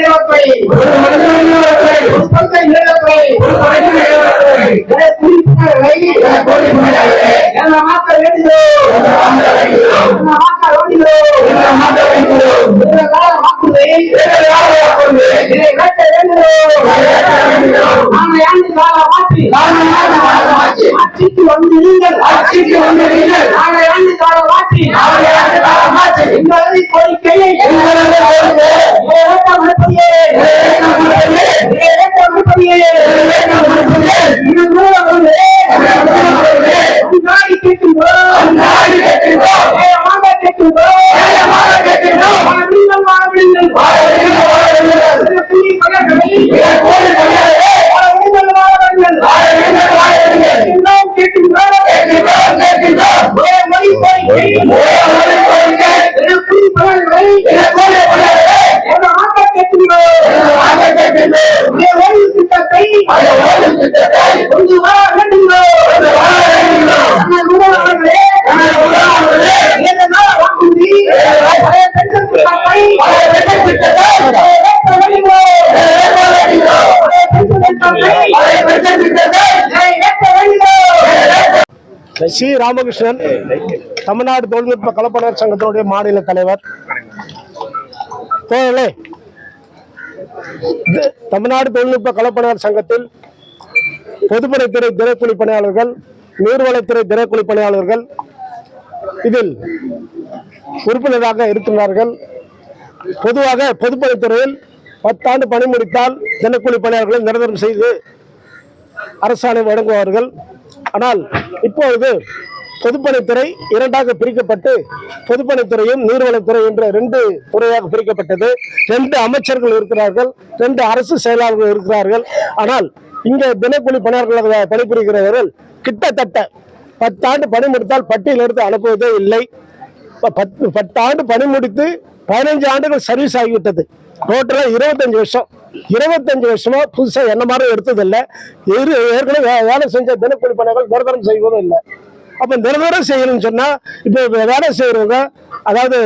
பொருட்களை ஒரு பொருட்களை நிறுவத்தை இதற்குரிய பலனை என்ற மக்கள் என்று என்ற மக்கள் என்று இந்த கால வாக்குறுதி இதை வெட்ட வேண்டும் ஆட்சிக்கு வந்து நீங்கள் ஆட்சிக்கு வந்து நீங்கள் நாளை ஆண்டு காலம் மாற்றி நாளை ஆண்டு கால மாற்றி. எங்களது கோரிக்கையை சி. ராமகிருஷ்ணன் தமிழ்நாடு தொழில்நுட்ப கலப்பனர் சங்கத்தினுடைய மாநில தலைவர். தமிழ்நாடு தொழில்நுட்ப கலப்பனர் சங்கத்தில் பொதுப்பணித்துறை தினக்கூலி பணியாளர்கள் நீர்வளத்துறை தினக்கூலி பணியாளர்கள் இதில் உறுப்பினராக இருக்கிறார்கள் பொதுவாக பொதுப்பணித்துறையில் பத்தாண்டு பணி முடித்தால் தினக்கூலி பணியாளர்களை நிரந்தரம் செய்து அரசாணை வழங்குவார்கள். ஆனால் இப்பொழுது பொதுப்பணித்துறை இரண்டாக பிரிக்கப்பட்டு பொதுப்பணித்துறையும் நீர்வளத்துறை என்ற ரெண்டு துறையாக பிரிக்கப்பட்டது. ரெண்டு அமைச்சர்கள் இருக்கிறார்கள் ரெண்டு அரசு செயலாளர்கள் இருக்கிறார்கள். ஆனால் இங்க தினக்கூலி பணியாளர்களாக பணிபுரிகிறவர்கள் கிட்டத்தட்ட பத்தாண்டு பணி முடித்தால் பட்டியல் எடுத்து அனுப்புவதே இல்லை. பத்து பத்தாண்டு பணி முடித்து பதினஞ்சு ஆண்டுகள் சர்வீஸ் ஆகிவிட்டது. டோட்டலாக இருபத்தஞ்சு வருஷம். இருபத்தஞ்சு வருஷமா புதுசாக என்ன மாதிரி எடுத்ததில்லை. இரு ஏற்கனவே வேலை செஞ்ச தினக்கூலி பணிகள் நிரந்தரம் செய்வதும் இல்லை. அப்போ நிரந்தரம் செய்யணும்னு சொன்னால் இப்போ வேலை செய்கிறவங்க அதாவது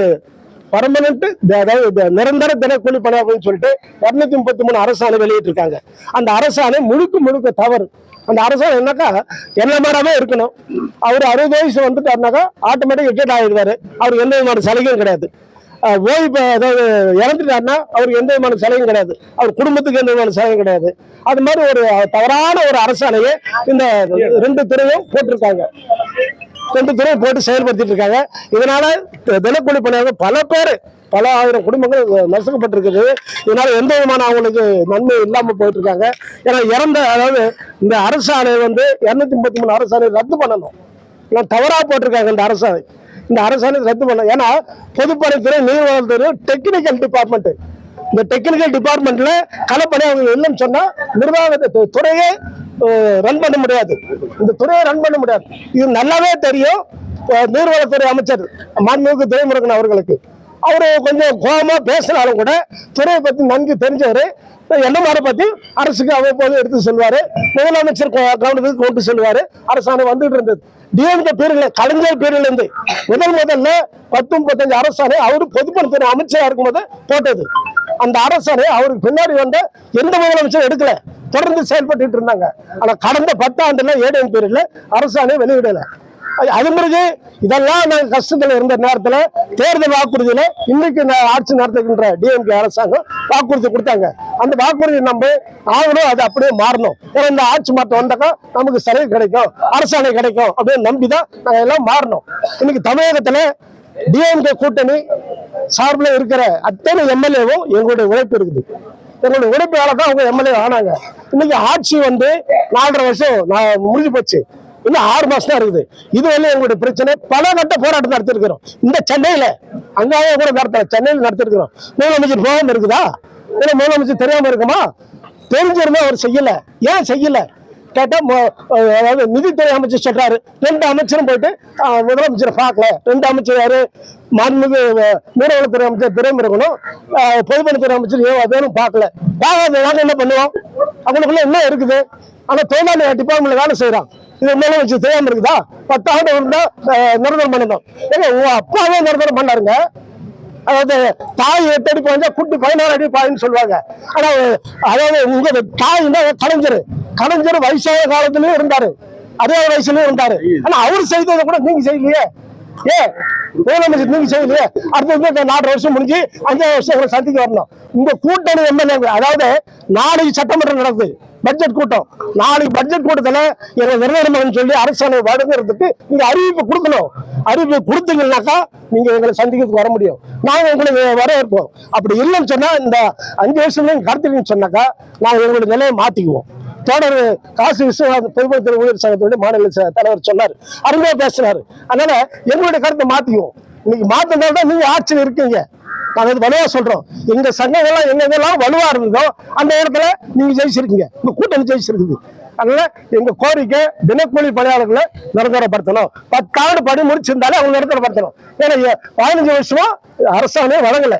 பர்மனன்ட் அதாவது நிரந்தர தினக்கூலி பணியாளர்கள்னு சொல்லிட்டு இரநூத்தி முப்பத்தி மூணு அரசாணை வெளியிட்டிருக்காங்க. அந்த அரசாணை முழுக்க முழுக்க தவறு. அந்த அரசாணை என்னக்கா? என்ன மாதிரியாவே இருக்கணும். அவர் அறுபது வயசு வந்துட்டாருனாக்கா ஆட்டோமேட்டிக் ரிட்டையர்ட் ஆகிடுவாரு அவருக்கு எந்த விதமான சலுகையும் கிடையாது. ஓய்வு அதாவது இறந்துட்டாருன்னா அவருக்கு எந்த விதமான சலுகையும் கிடையாது. அவர் குடும்பத்துக்கு எந்த விதமான சலுகையும் கிடையாது. அது மாதிரி ஒரு தவறான ஒரு அரசாணையை இந்த ரெண்டு துறையும் போட்டிருக்காங்க. கொண்டு துறை போட்டு செயல்படுத்திட்டு இருக்காங்க இதனால தினக்கூலி பணியாளர்கள் பல பேர் பல ஆயிரம் குடும்பங்கள் நசுக்கப்பட்டிருக்குது. இதனால எந்த விதமான அவங்களுக்கு நன்மை இல்லாமல் போயிட்டு இருக்காங்க ஏன்னா இறந்த அதாவது இந்த அரசாணை வந்து இரநூத்தி முப்பத்தி மூணு அரசாணை ரத்து பண்ணணும். ஏன்னா தவறாக போட்டிருக்காங்க இந்த அரசாணை இந்த அரசாணை ரத்து பண்ணணும் ஏன்னா பொதுப்பணித்துறை நீர்வளத்துறை டெக்னிக்கல் டிபார்ட்மெண்ட்டு இந்த டெக்னிக்கல் டிபார்ட்மெண்ட்ல கலப்பணி அவங்க இல்லைன்னு சொன்னா நிர்வாக துறையே ரன் பண்ண முடியாது. இந்த துறையை ரன் பண்ண முடியாது. இது நல்லாவே தெரியும் நீர்வளத்துறை அமைச்சர் மாண்புமிகு துரைமுருகன் அவர்களுக்கு. அவரு கொஞ்சம் கோபமா பேசினாலும் கூட துறையை பத்தி நன்கு தெரிஞ்சவரு. என்ன மாதிரி பத்தி அரசுக்கு அவ்வப்போது எடுத்து செல்வாரு முதலமைச்சர் கவனத்துக்கு கொண்டு செல்வாரு அரசாணை வந்துட்டு இருந்தது. டிஎம்கே பேரில் கலைஞர் பேரில் இருந்து முதல் முதல்ல பத்து முப்பத்தஞ்சு அரசாணை அவரு பொதுப்பணித்துறை அமைச்சராக இருக்கும்போது போட்டது. அந்த அரசாணை அவருக்கு பின்னாடி வந்த எந்த முதலமைச்சரும் எடுக்கல. தொடர்ந்து செயல்பட்டு இருந்தாங்க. ஆனா கடந்த பத்தாண்டுல ஏடிஎம் பேரில் அரசாணை வெளியிடல. அது- அது பிறகு இதெல்லாம் நாங்கள் கஷ்டத்தில் இருந்த நேரத்தில் தேர்தல் வாக்குறுதியில் இன்னைக்கு நான் ஆட்சி நடத்துகின்ற டிஎம்கே அரசாங்கம் வாக்குறுதி கொடுத்தாங்க. அந்த வாக்குறுதி நம்ம ஆகணும் அது அப்படியே மாறணும். ஏன்னா இந்த ஆட்சி மாற்றம் வந்தாக்கா நமக்கு சலுகை கிடைக்கும் அரசாணை கிடைக்கும் அப்படின்னு நம்பிதான் நாங்கள் எல்லாம் மாறணும். இன்னைக்கு தமிழகத்தில் டிஎம்கே கூட்டணி சார்பில் இருக்கிற அத்தனை எம்எல்ஏவும் எங்களுடைய உழைப்பு இருக்குது. எங்களுடைய உழைப்பால தான் அவங்க எம்எல்ஏ ஆனாங்க. இன்னைக்கு ஆட்சி வந்து நாலரை வருஷம் நான் முடிஞ்சு போச்சு. இன்னும் ஆறு மாசம் தான் இருக்குது. இது வந்து எங்களுடைய பிரச்சனை. பல கட்ட போராட்டம் நடத்திருக்கிறோம். இந்த சென்னையில அங்காவே கூட நடத்தல. சென்னையில் நடத்திருக்கிறோம். முதலமைச்சர் போகாம இருக்குதா? இல்ல முதலமைச்சர் தெரியாம இருக்குமா? தெரிஞ்சிருந்தா அவர் செய்யல. ஏன் செய்யல? கேட்டால் அதாவது நிதித்துறை அமைச்சர் சொல்றாரு. ரெண்டு அமைச்சரும் போயிட்டு முதலமைச்சரை பார்க்கல. ரெண்டு அமைச்சர் யாரு? மாண்புமிகு மீனவளத்துறை அமைச்சர் துறைமுருகனும் ஆஹ், பொதுப்பணித்துறை அமைச்சர் ஏன் வேணும் பார்க்கல. பார்க்காத நாங்க என்ன பண்ணுவோம்? அவங்களுக்குள்ள என்ன இருக்குது? ஆனால் தொழிலாளி டிபார்ட்மெண்ட்ல வேலை செய்யறான் இது மேல வச்சு தெரியாம இருக்குதா? பத்தாண்டு இருந்தா அஹ், நிரந்தரம் பண்ணணும் ஏங்க உங்க அப்பாவே நிரந்தரம் பண்ணாருங்க. அதாவது தாய் எட்டு அடி பாய்ஞ்சா குட்டி பதினாறு அடி பாயின்னு சொல்லுவாங்க. ஆனா அதாவது உங்க தாய் தான் கலைஞர். கலைஞர் வயசான காலத்திலயும் இருந்தாரு. அதே வயசுலயும் இருந்தாரு. ஆனா அவர் செய்ததை கூட நீங்க செய்யலையே. ஏ முதலமைச்சர் நீங்க செய்யலையே. அடுத்தது நாலு வருஷம் முடிஞ்சு அஞ்சாவது வருஷம் உங்களை சந்திக்க வரணும். இந்த கூட்டணி எம்எல்ஏ அதாவது நாளைக்கு சட்டமன்றம் நடக்குது. பட்ஜெட் கூட்டம். நாளைக்கு பட்ஜெட் கூட்டத்தில் எங்களை நிர்ணயம் சொல்லி அரசாணை வழங்குறதுக்கு நீங்க அறிவிப்பு கொடுக்கணும். அறிவிப்பு கொடுத்தீங்கன்னாக்கா நீங்க எங்களை சந்திக்கிறதுக்கு வர முடியும். நாங்க உங்களுக்கு வரவேற்போம் அப்படி இல்லைன்னு சொன்னா இந்த அஞ்சு வருஷம் நீங்க கடத்துறீங்கன்னு சொன்னாக்கா நாங்க எங்களுடைய நிலையை மாத்திக்குவோம். தொடர் காசு விஸ்வநாத் பொதுமக்கள் ஊழியர் சங்கத்துடைய மாநில ச- தலைவர் சொன்னார். அருமையா பேசினார். அதனால எங்களுடைய கருத்தை மாத்திக்குவோம். இன்னைக்கு மாத்தினால தான் நீங்க ஆட்சியில் இருக்கீங்க. நாங்கள் வலுவா சொல்றோம். எங்க சங்கங்கள்லாம் எங்க எங்கெல்லாம் வலுவா இருந்ததோ அந்த இடத்துல நீங்க ஜெயிச்சிருக்கீங்க. இந்த கூட்டணி ஜெயிச்சிருக்குது. அதனால எங்க கோரிக்கை தினக்கூலி பணியாளர்களை நிரந்தரப்படுத்தணும். பத்தாண்டு பணி முடிச்சிருந்தாலே அவங்க நிரந்தரப்படுத்தணும். ஏன்னா பதினஞ்சு வருஷமா அரசாணை வழங்கலை.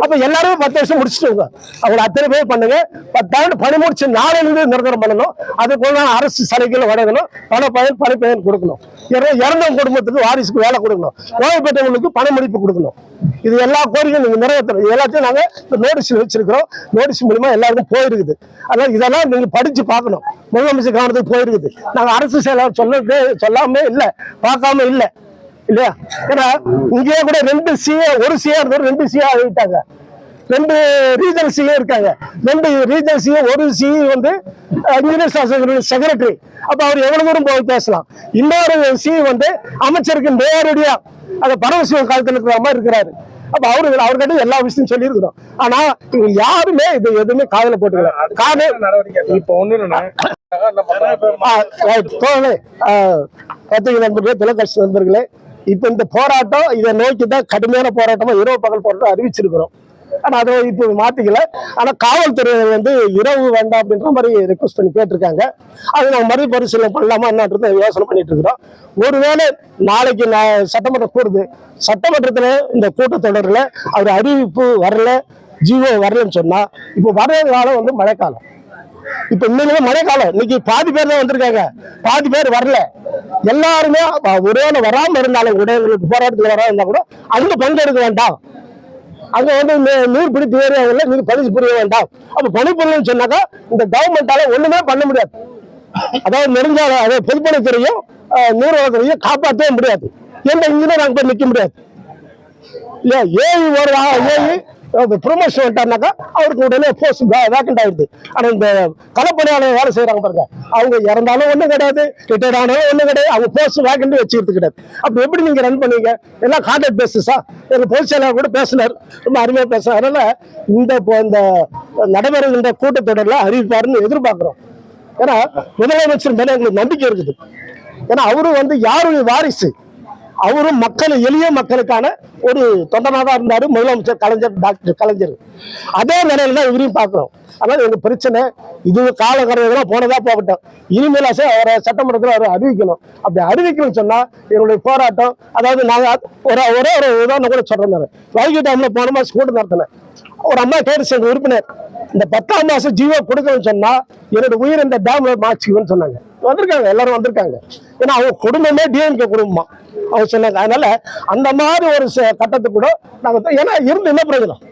அப்ப எல்லாருமே பத்து வருஷம் முடிச்சுட்டு அவங்க அத்தனை பேர் பண்ணுங்க. பத்தாண்டு பணி முடிச்சு நாளிலிருந்து நிரந்தரம் பண்ணணும். அதுக்குள்ள அரசு சலுகைகள் வழங்கணும். பண பயன் பணி பயன் கொடுக்கணும். இற- இறந்த குடும்பத்துக்கு வாரிசுக்கு வேலை கொடுக்கணும். ஓய்வு பெற்றவங்களுக்கு பண முடிப்பு கொடுக்கணும். இது எல்லா கோரிக்கையும் நீங்க நிறைவேற்றணும். எல்லாத்தையும் நாங்க நோட்டீஸ் வச்சிருக்கிறோம். நோட்டீஸ் மூலியமா எல்லாருக்கும் போயிருக்குது. அதனால இதெல்லாம் நீங்க படிச்சு பார்க்கணும். முதலமைச்சர் கவனத்துக்கு போயிருக்குது. நாங்க அரசு செயலாளர் சொல்ல சொல்லாம இல்லை. பார்க்காம இல்லை. இல்லையா? ஏன்னா இங்கேயே கூட ரெண்டு சிஏ ஒரு சிஏ இருந்தவர் ரெண்டு சிஏ ஆகிட்டாங்க. ரெண்டு ரீஜனல் சிஏ இருக்காங்க. ரெண்டு ரீஜனல் சிஏ ஒரு சிஇ வந்து இன்ஜினியர் செக்ரட்டரி அப்ப அவர் எவ்வளவு தூரம் போய் பேசலாம்? இன்னொரு சிஇ வந்து அமைச்சருக்கு நேரடியா அந்த பரமசிவம் காலத்தில் இருக்கிற மாதிரி இருக்கிறாரு. அப்ப அவரு அவர்கிட்ட எல்லா விஷயம் சொல்லி இருக்கிறோம் ஆனா இவங்க யாருமே இது எதுவுமே காதல போட்டுக்கல. காரணம் இப்ப ஒண்ணு ஆ, பத்திரிகை நண்பர்களே தொலைக்காட்சி நண்பர்களே இப்ப இந்த போராட்டம் இதை நோக்கி தான் கடுமையான போராட்டமா இரவு பகல் போராட்டம் அறிவிச்சிருக்கிறோம். ஆனா அதை இப்போ மாத்திக்கல. ஆனா காவல்துறையினர் வந்து இரவு வேண்டாம் அப்படின்ற மாதிரி ரெக்வஸ்ட் பண்ணி கேட்டிருக்காங்க. அது நம்ம மறுபரிசீலனை பண்ணலாமா என்னன்றது யோசனை பண்ணிட்டு இருக்கிறோம். ஒருவேளை நாளைக்கு நான் சட்டமன்றம் கூடுது சட்டமன்றத்துல இந்த கூட்டத்தொடர்ல அவர் அறிவிப்பு வரல ஜீவோ வரலன்னு சொன்னா இப்போ வர காலம் வந்து மழைக்காலம். இப்ப இன்னைக்கு காலம் இன்னைக்கு பாதி பேர் தான் வந்திருக்காங்க. பாதி பேர் வரல. எல்லாருமே ஒரே வராம இருந்தாலும் கூட எங்களுக்கு போராட்டத்தில் வராம இருந்தா கூட அங்க பங்கெடுக்க வேண்டாம். அங்க வந்து நீர் பிடித்து ஏரியாவில் நீங்க பணிச்சு புரிய வேண்டாம். அப்ப பணிப்புரியன்னு சொன்னாக்கா இந்த கவர்மெண்டால ஒண்ணுமே பண்ண முடியாது. அதாவது நெடுஞ்சாலை அதாவது பொதுப்பணித்துறையும் நீர்வளத்துறையும் காப்பாற்றவே முடியாது. எந்த இன்ஜினியர் நாங்க போய் நிக்க முடியாது. இல்லையா? ஏழு ஒரு ஏழு ப்ரொமோஷன் வந்துட்டாருனாக்கா அவருக்கு உடனே போஸ்ட் வேக்கண்ட் ஆயிடுது. ஆனால் இந்த களப்பணியாளர் வேலை செய்கிறாங்க பாருங்க. அவங்க இறந்தாலும் ஒன்றும் கிடையாது ரிட்டையர்ட் ஆனாலும் ஒன்றும் கிடையாது அவங்க போஸ்ட் வேக்கண்ட் வச்சுக்கிறது கிடையாது. அப்போ எப்படி நீங்கள் ரன் பண்ணீங்க? எல்லாம் கான்ட்ராக்ட் பேசிஸா எங்கள் பொதுச் செயலாளர் கூட பேசினார். ரொம்ப அருமையாக பேசுறாரு அதனால் இந்த இப்போ இந்த நடைபெறுகின்ற கூட்டத்தொடரில் அறிவிப்பாருன்னு எதிர்பார்க்குறோம். ஏன்னா முதலமைச்சர் மேலே எங்களுக்கு நம்பிக்கை இருக்குது. ஏன்னா அவரும் வந்து யாருடைய வாரிசு? அவரும் மக்கள் எளிய மக்களுக்கான ஒரு தொண்டனாக தான் இருந்தார். முதலமைச்சர் கலைஞர் டாக்டர் கலைஞர். அதே நிலையில தான் இவரையும் பார்க்குறோம். அதனால் எங்கள் பிரச்சனை இது காலகட்டத்தில் போனதா போகட்டும். இனிமேல் அவரை சட்டமன்றத்தில் அவர் அறிவிக்கணும். அப்படி அறிவிக்கணும்னு சொன்னால் எங்களுடைய போராட்டம் அதாவது நாங்கள் ஒரு ஒரே ஒரு உதாரணம் கூட சொல்கிறேன் வைகை டைமில் போனோமா மாசம் நடத்தினேன். ஒரு அம்மா கேட்டு சேர்ந்த உறுப்பினர் இந்த பத்தாம் மாதம் ஜீவோ கொடுக்கணும்னு சொன்னால் என்னோட உயிர் இந்த டேமில் மாச்சிக்குவேன்னு சொன்னாங்க. வந்திருக்காங்க எல்லாரும் வந்திருக்காங்க. ஏன்னா அவங்க குடும்பமே டிஎம்கே குடும்பமா. அவங்க சொன்னாங்க. அதனால அந்த மாதிரி ஒரு ச- கட்டத்துக்கு கூட நாங்க ஏன்னா இருந்து என்ன பிரயோஜனம்?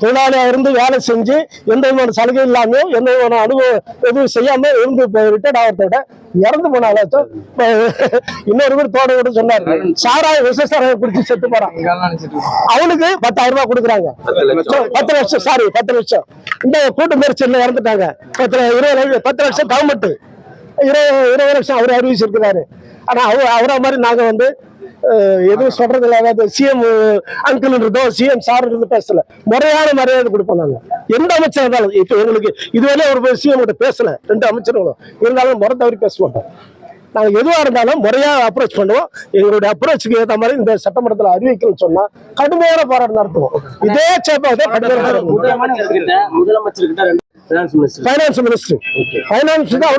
தொழிலாளியாக இருந்து வேலை செஞ்சு எந்த விதமான சலுகை இல்லாமல் எந்த விதமான அனுபவம் எதுவும் செய்யாம இருந்து ரிட்டையர்ட் ஆகிறத விட இறந்து போனாலும் இன்னொரு பேர் தோட விட சொன்னார். சாராய விஷ சாராய குடிச்சு செத்து போறான். அவனுக்கு பத்தாயிரம் ரூபாய் கொடுக்குறாங்க. பத்து லட்சம் சாரி பத்து லட்சம். இந்த கூட்டு முயற்சியில் இறந்துட்டாங்க. பத்து இருபது பத்து லட்சம் கவர்மெண்ட் இருபது இருபது லட்சம் அவர் அறிவிச்சிருக்கிறாரு ஆனால் அவர் அவரை மாதிரி நாங்கள் வந்து எதுவும் சொல்றது இல்லை. அதாவது சிஎம் அங்கிள்ன்றதோ சிஎம் சார்ன்றது பேசல. முறையான மரியாதை கொடுப்போம் நாங்கள் எந்த அமைச்சர் இருந்தாலும் இப்போ எங்களுக்கு இதுவரையும் ஒரு சிஎம் கிட்ட பேசல. ரெண்டு அமைச்சர்களும். இருந்தாலும் முறை தவறி பேச மாட்டோம். நாங்கள் எதுவாக இருந்தாலும் முறையாக அப்ரோச் பண்ணுவோம். எங்களுடைய அப்ரோச்சுக்கு ஏற்ற மாதிரி இந்த சட்டமன்றத்தில் அறிவிக்கணும்னு சொன்னால் கடுமையான போராட்டம் நடத்துவோம். இதே சேப்பாக கடுமையான ஃபைனான்ஸ் மினிஸ்டர் ஃபைனான்ஸ் தான்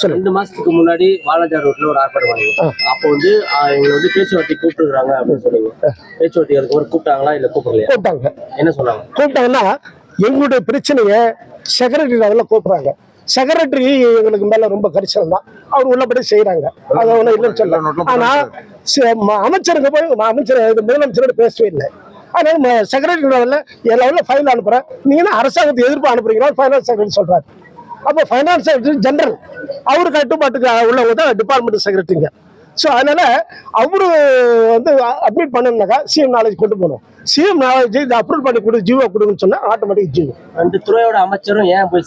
சொல்லுங்க. ரெண்டு மாசத்துக்கு முன்னாடி வாலாஜா ரோட்ல ஒரு ஆர்ப்பாட்டம் பண்ணீங்க அப்போ வந்து எங்களை வந்து பேச்சுவார்த்தை கூப்பிட்டுருக்காங்க அப்படின்னு சொன்னீங்க. பேச்சுவார்த்தை அதுக்கப்புறம் கூப்பிட்டாங்களா இல்ல கூப்பிடலையா? கூப்பிட்டாங்க. என்ன சொன்னாங்க? கூப்பிட்டாங்கன்னா எங்களுடைய பிரச்சனையை செக்ரட்டரி லெவலில் கூப்பிடுறாங்க. செக்ரட்டரி எங்களுக்கு மேல ரொம்ப கரிசனம் தான். அவர் உள்ளபடி செய்யறாங்க அது ஒன்றும் இல்லைன்னு சொல்ல ஆனா அமைச்சருங்க போய் அமைச்சர் இது முதலமைச்சரோட பேசவே இல்லை. அதனால செக்ரட்டரி லெவலில் லெவலில் ஃபைல் அனுப்புறேன். நீங்க அரசாங்கத்தை எதிர்ப்பு அனுப்புறீங்களா ஃபைனான்ஸ் செக்ரட்டரி சொல்கிறார் அப்போ ஃபைனான்ஸ் செக்ரட்டரி ஜென்ரல் அவர் கட்டுப்பாட்டுக்கு உள்ளவங்க தான் டிபார்ட்மெண்ட் செக்ரட்டரிங்க ஸோ அதனால அவரு வந்து அட்மிட் பண்ணணும்னாக்கா சிஎம் நாலேஜ் கொண்டு போகணும். சிஎம் நாலேஜ் இதை அப்ரூவ் பண்ணி கொடு ஜீவோ கொடுன்னு சொன்னா ஆட்டோமேட்டிக் ஜீவோ ரெண்டு துறையோட அமைச்சரும் ஏன் போய்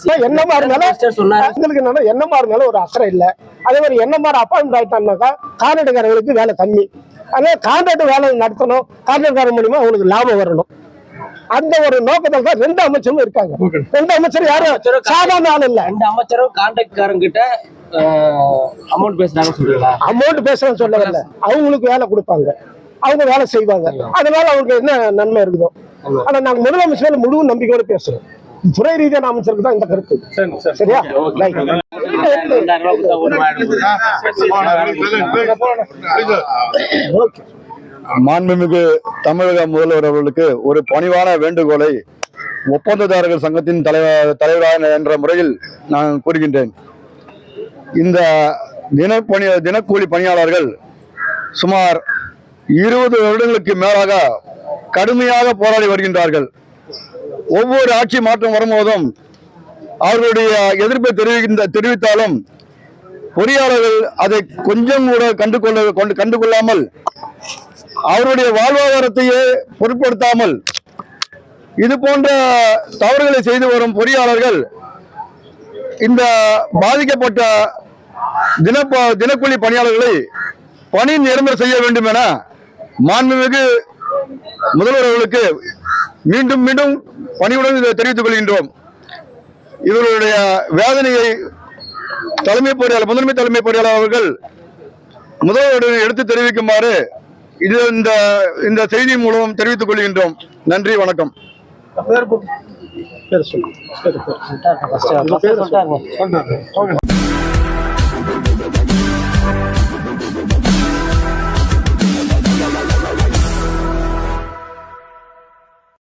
மினிஸ்டர் சொன்னாரு? எங்களுக்கு என்னன்னா என்னமா இருந்தாலும் ஒரு அக்கறை இல்லை. அதே மாதிரி என்னமாரி அப்பாயின்மெண்ட் ஆயிட்டாங்கனாக்கா கான்ட்ராக்டுக்காரங்களுக்கு வேலை கம்மி. அதனால கான்ட்ராக்ட் வேலை நடத்தணும். கான்ட்ராக்டுக்காரர் மூலியமா அவங்களுக்கு லாபம் வரணும். அந்த ஒரு நோக்கத்தில் தான் ரெண்டு அமைச்சரும் இருக்காங்க. ரெண்டு அமைச்சர் யாரும் சாதாரண ஆள் இல்ல. ரெண்டு அமைச்சரும் கான்ட்ராக்ட்காரங்க கிட்ட அமௌண்ட் பேசுறாங்கன்னு சொல்றீங்களா? அமௌண்ட் பேசுறேன்னு சொல்ல வரல. அவங்களுக்கு வேலை கொடுப்பாங்க. அவங்க வேலை செய்வாங்க. அதனால அவங்களுக்கு என்ன நன்மை இருக்குதோ. ஆனா நாங்க முதலமைச்சர் மேல முழு நம்பிக்கையோட பேசுறோம். துறை ரீதியான அமைச்சருக்கு தான் இந்த கருத்து. சரியா. மாண்புமிகு தமிழக முதல்வர் அவர்களுக்கு ஒரு பணிவான வேண்டுகோளை ஒப்பந்ததாரர்கள் சங்கத்தின் தலைவர் தலைவராக என்ற முறையில் நான் கூறுகின்றேன். இந்த தினப்பணி தினக்கூலி பணியாளர்கள் சுமார் இருபது வருடங்களுக்கு மேலாக கடுமையாக போராடி வருகின்றார்கள். ஒவ்வொரு ஆட்சி மாற்றம் வரும்போதும் அவர்களுடைய எதிர்ப்பை தெரிவிக்கின்ற தெரிவித்தாலும் பொறியாளர்கள் அதை கொஞ்சம் கூட கண்டுகொள்ள கொண்டு கண்டுகொள்ளாமல் அவருடைய வாழ்வாதாரத்தையே பொருட்படுத்தாமல் இது போன்ற தவறுகளை செய்து வரும் பொறியாளர்கள் இந்த பாதிக்கப்பட்ட தின தினக்கூலி பணியாளர்களை பணி நிரந்தரம் செய்ய வேண்டும் என மாண்புமிகு முதல்வர் அவர்களுக்கு மீண்டும் மீண்டும் பணியுடன் இதை தெரிவித்துக் கொள்கின்றோம். இவர்களுடைய வேதனையை தலைமை பொறியாளர் முதன்மை தலைமை பொறியாளர் அவர்கள் முதல்வருடன் எடுத்து தெரிவிக்குமாறு இது இந்த இந்த செய்தி மூலம் தெரிவித்துக் கொள்கின்றோம். நன்றி வணக்கம். பேர் சொல்லு.